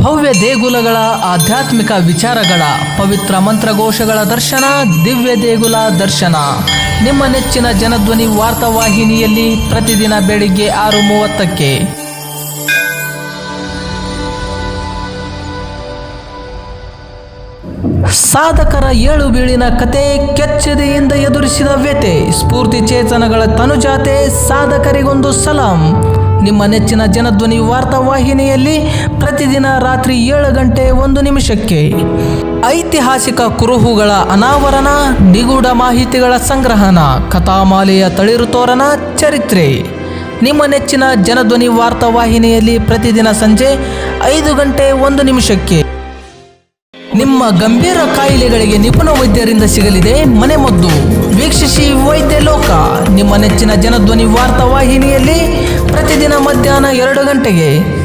ಭವ್ಯ ದೇಗುಲಗಳ ಆಧ್ಯಾತ್ಮಿಕ ವಿಚಾರಗಳ ಪವಿತ್ರ ಮಂತ್ರಘೋಷಗಳ ದರ್ಶನ, ದಿವ್ಯ ದೇಗುಲ ದರ್ಶನ. ನಿಮ್ಮ ನೆಚ್ಚಿನ ಜನಧ್ವನಿ ವಾರ್ತಾವಾಹಿನಿಯಲ್ಲಿ ಪ್ರತಿದಿನ ಬೆಳಿಗ್ಗೆ ಆರು ಮೂವತ್ತಕ್ಕೆ ಸಾಧಕರ ಏಳು ಬೀಳಿನ ಕತೆ ಕೆಚ್ಚದೆಯಿಂದ ಎದುರಿಸಿದ ವ್ಯತೆ ಸ್ಫೂರ್ತಿ ಚೇತನಗಳ ತನುಜಾತೆ ಸಾಧಕರಿಗೊಂದು ಸಲಾಂ. ನಿಮ್ಮ ನೆಚ್ಚಿನ ಜನಧ್ವನಿ ವಾರ್ತಾವಾಹಿನಿಯಲ್ಲಿ ಪ್ರತಿದಿನ ರಾತ್ರಿ ಏಳು ಗಂಟೆ ಒಂದು ನಿಮಿಷಕ್ಕೆ. ಐತಿಹಾಸಿಕ ಕುರುಹುಗಳ ಅನಾವರಣ, ನಿಗೂಢ ಮಾಹಿತಿಗಳ ಸಂಗ್ರಹಣ, ಕಥಾಮಾಲೆಯ ತಳಿರು ತೋರಣ, ಚರಿತ್ರೆ. ನಿಮ್ಮ ನೆಚ್ಚಿನ ಜನಧ್ವನಿ ವಾರ್ತಾವಾಹಿನಿಯಲ್ಲಿ ಪ್ರತಿದಿನ ಸಂಜೆ ಐದು ಗಂಟೆ ಒಂದು ನಿಮಿಷಕ್ಕೆ. ನಿಮ್ಮ ಗಂಭೀರ ಕಾಯಿಲೆಗಳಿಗೆ ನಿಪುಣ ವೈದ್ಯರಿಂದ ಸಿಗಲಿದೆ ಮನೆಮದ್ದು. ವೀಕ್ಷಿಸಿ ವೈದ್ಯ ಲೋಕ. ನಿಮ್ಮ ನೆಚ್ಚಿನ ಜನಧ್ವನಿ ವಾರ್ತಾ ವಾಹಿನಿಯಲ್ಲಿ ಪ್ರತಿದಿನ ಮಧ್ಯಾಹ್ನ ಎರಡು ಗಂಟೆಗೆ.